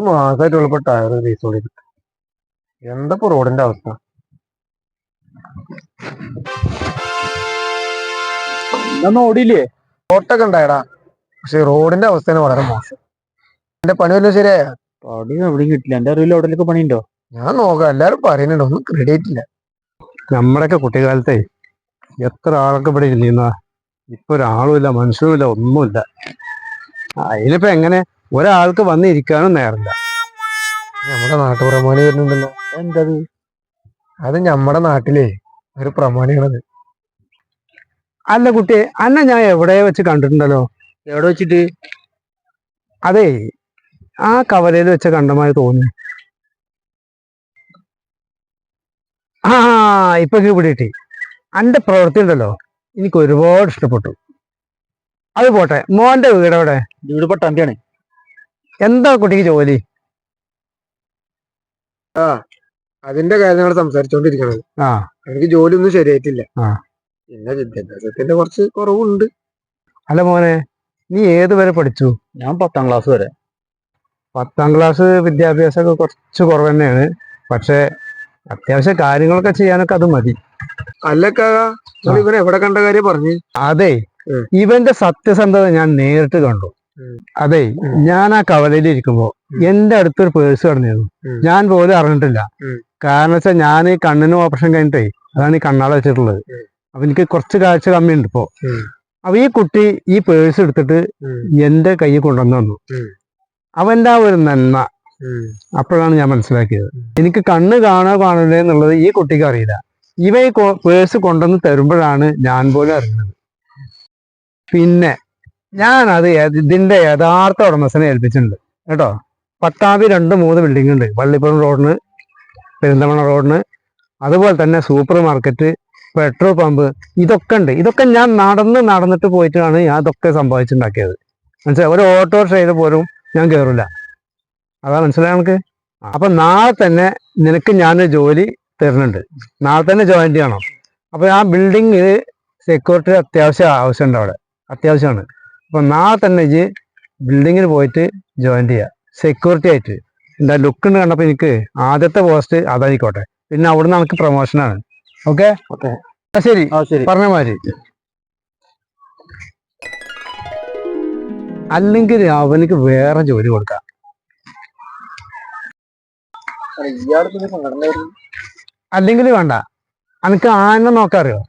ഒരു മാസമായിട്ടുള്ള ഇപ്പൊ ടയർ റീസ് ഓടിയിട്ട് എന്താ ഇപ്പൊ റോഡിന്റെ അവസ്ഥ? ഓടിയില്ലേ? റോട്ടൊക്കെ ഉണ്ടായടാ. പക്ഷെ റോഡിന്റെ അവസ്ഥയാണ് വളരെ മോശം. എന്റെ പണി വല്ലതും ശരിയായ? പണി എവിടെയും കിട്ടില്ല. എന്റെ അറിവിൽ എവിടെയൊക്കെ പണിയുണ്ടോ? ഞാൻ നോക്കാം. എല്ലാരും പറയുന്നുണ്ട്. ഒന്നും ക്രെഡിറ്റ് ഇല്ല നമ്മുടെയൊക്കെ കുട്ടിക്കാലത്തെ എത്ര ആളൊക്കെ ഇവിടെ ഇരുന്നിരുന്ന ഇപ്പൊ ഒരാളുമില്ല മനുഷ്യനുമില്ല ഒന്നുമില്ല. അതിനിപ്പോ എങ്ങനെ? ഒരാൾക്ക് വന്നിരിക്കാനും നേരമില്ല. നമ്മുടെ നാട്ടു പ്രമാണി വരുന്നുണ്ടല്ലോ. എന്തത്? അത് നമ്മുടെ നാട്ടിലേ ഒരു പ്രമാണിയാണത്. അല്ല കുട്ടി അന്നെ ഞാൻ എവിടെ വെച്ച് കണ്ടിട്ടുണ്ടല്ലോ? എവിടെ വെച്ചിട്ട്? അതെ ആ കവലയിൽ വെച്ച കണ്ടമായി തോന്നി ആ ഇപ്പൊ പിടികിട്ടി അന്റെ പ്രവൃത്തി ഉണ്ടല്ലോ. എനിക്ക് ഒരുപാട് ഇഷ്ടപ്പെട്ടു. അത് പോട്ടെ. മോന്റെ വീട് വീട് പട്ടാമ്പിയാണ്. എന്താ കുട്ടിക്ക് ജോലി? ആ അതിന്റെ കാര്യങ്ങൾ സംസാരിച്ചോണ്ടിരിക്കണത്. ആ. എനിക്ക് ജോലി ഒന്നും ശരിയായിട്ടില്ല. ആ. പിന്നെ വിദ്യാഭ്യാസത്തിന്റെ കുറച്ച് കുറവുണ്ട്. അല്ല മോനെ നീ ഏത് വരെ പഠിച്ചു? ഞാൻ പത്താം ക്ലാസ് വരെ. പത്താം ക്ലാസ് വിദ്യാഭ്യാസമൊക്കെ കുറച്ച് കുറവ് തന്നെയാണ് പക്ഷെ അത്യാവശ്യം കാര്യങ്ങളൊക്കെ ചെയ്യാനൊക്കെ അത് മതി. അല്ലക്കാ ഇവൻ എവിടെ കണ്ട കാര്യം പറഞ്ഞു? അതെ ഉം. ഇവന്റെ സത്യസന്ധത ഞാൻ നേരിട്ട് കണ്ടു. അതെ ഞാൻ ആ കവലയിൽ ഇരിക്കുമ്പോ ഉം. എന്റെ അടുത്തൊരു പേഴ്സ് കടന്നിരുന്നു. ഞാൻ പോലും അറിഞ്ഞിട്ടില്ല. കാരണം വെച്ചാൽ ഞാൻ ഈ കണ്ണിന് ഓപ്പറേഷൻ കഴിഞ്ഞിട്ടേ അതാണ് ഈ കണ്ണാള വെച്ചിട്ടുള്ളത്. അപ്പൊ എനിക്ക് കുറച്ച് കാഴ്ച കമ്മിയുണ്ട് ഇപ്പോ. അപ്പൊ ഈ കുട്ടി ഈ പേഴ്സ് എടുത്തിട്ട് എന്റെ കൈ കൊണ്ടുവന്നു വന്നു. അവന്റെ ആ ഒരു നന്മ അപ്പോഴാണ് ഞാൻ മനസ്സിലാക്കിയത്. എനിക്ക് കണ്ണ് കാണോ കാണില്ല എന്നുള്ളത് ഈ കുട്ടിക്ക് അറിയില്ല. ഇവ ഈ പേഴ്സ് കൊണ്ടുവന്ന് തരുമ്പോഴാണ് ഞാൻ പോലും അറിയുന്നത് പിന്നെ ഞാൻ അത് ഇതിന്റെ യഥാർത്ഥ ഉടമസ്ഥനെ ഏൽപ്പിച്ചിട്ടുണ്ട്. കേട്ടോ? പട്ടാമ്പി രണ്ട് മൂന്ന് ബിൽഡിംഗ് ഉണ്ട്. വള്ളിപ്പുറം റോഡിന് പെരിന്തമണ റോഡിന് അതുപോലെ തന്നെ സൂപ്പർ മാർക്കറ്റ് പെട്രോൾ പമ്പ് ഇതൊക്കെ ഉണ്ട്. ഇതൊക്കെ ഞാൻ നടന്ന് നടന്നിട്ട് പോയിട്ടാണ് ഞാൻ ഇതൊക്കെ സമ്പാദിച്ചുണ്ടാക്കിയത് മനസ്സിലായി? ഒരു ഓട്ടോറിക്ഷയിൽ പോലും ഞാൻ കയറില്ല അതാ മനസ്സിലായി നമുക്ക് അപ്പൊ നാളെ തന്നെ നിനക്ക് ഞാൻ ജോലി തരുന്നുണ്ട്. നാളെ തന്നെ ജോയിൻ ചെയ്യണം. അപ്പൊ ആ ബിൽഡിംഗ് സെക്യൂരിറ്റി അത്യാവശ്യം ആവശ്യമുണ്ട് അവിടെ. അത്യാവശ്യമാണ്. അപ്പൊ നാളെ തന്നെ ഇജ് ബിൽഡിങ്ങിൽ പോയിട്ട് ജോയിൻ ചെയ്യുക സെക്യൂരിറ്റി ആയിട്ട്. എന്താ ലുക്ക് ഉണ്ട് കണ്ടപ്പോ എനിക്ക് ആദ്യത്തെ പോസ്റ്റ് അതായിക്കോട്ടെ. പിന്നെ അവിടുന്ന് നമുക്ക് പ്രൊമോഷനാണ് ഓക്കെ ശരി. പറഞ്ഞ മാതിരി. അല്ലെങ്കിൽ അവനക്ക് വേറെ ജോലി കൊടുക്കാം. അല്ലെങ്കിൽ വേണ്ട. അനക്ക് ആന നോക്കാറിയോ?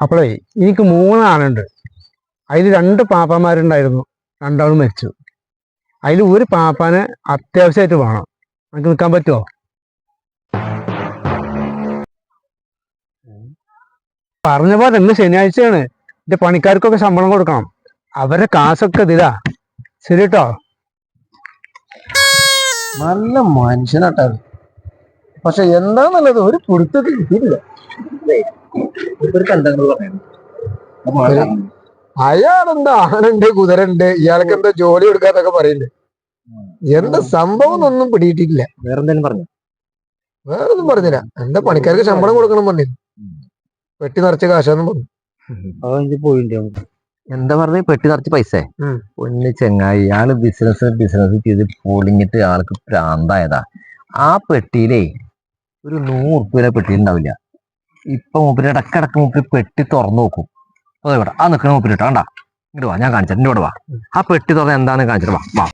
അപ്പോഴേ എനിക്ക് മൂന്ന് ആനുണ്ട് അതിൽ രണ്ട് പാപ്പന്മാരുണ്ടായിരുന്നു. രണ്ടാളും മരിച്ചു. അതിൽ ഒരു പാപ്പാനെ അത്യാവശ്യമായിട്ട് വേണം. നമുക്ക് നിൽക്കാൻ പറ്റുമോ? പറഞ്ഞ പോലെ ഇന്ന് ശനിയാഴ്ചയാണ്. എന്റെ പണിക്കാർക്കൊക്കെ ശമ്പളം കൊടുക്കണം. അവരെ കാശൊക്കെ ഇതിലാ. ശരി കേട്ടോ. നല്ല മനുഷ്യനാട്ടാ. പക്ഷെ എന്താന്നുള്ളത് ഒരു കൊടുത്തൊക്കെ കിട്ടിയില്ല അയാളെന്താ? ആനുണ്ട് കുതിരണ്ട് ഇയാൾക്ക് എന്താ ജോലി കൊടുക്കാന്നൊക്കെ പറയുന്നുണ്ട് എന്താ സംഭവം ഒന്നും പിടിയിട്ടില്ല. വേറെന്തേലും പറഞ്ഞു? വേറെ ഒന്നും പറഞ്ഞില്ല. എന്താ പണിക്കാർക്ക് ശമ്പളം കൊടുക്കണം പറഞ്ഞു പെട്ടി നിറച്ച കാശാന്നും പറഞ്ഞു. എന്താ പറഞ്ഞ? പെട്ടി നിറച്ച് പൈസ. ഉം. ചെങ്ങായി ആൾ ബിസിനസ് ബിസിനസ് ചെയ്ത് പൊളിഞ്ഞിട്ട് ആൾക്ക് പ്രാന്തായതാ. ആ പെട്ടിയിലേ ഒരു നൂറ് ഉറുപ്പ്യ പെട്ടി ഉണ്ടാവില്ല. ഇപ്പൊ മൂപ്പര് ഇടക്കിടക്ക് മൂപ്പര് പെട്ടി തുറന്നു നോക്കും. അതെ ഇവിടെ. ആ നിൽക്കുന്ന മൂപ്പര് ഇട്ടോ. ഇങ്ങോട്ട് വാ ഞാൻ കാണിച്ചു കൂടെ വാ. ആ പെട്ടി തുറന്ന് എന്താണെന്ന് കാണിച്ചിട്ട് വാ. വാ.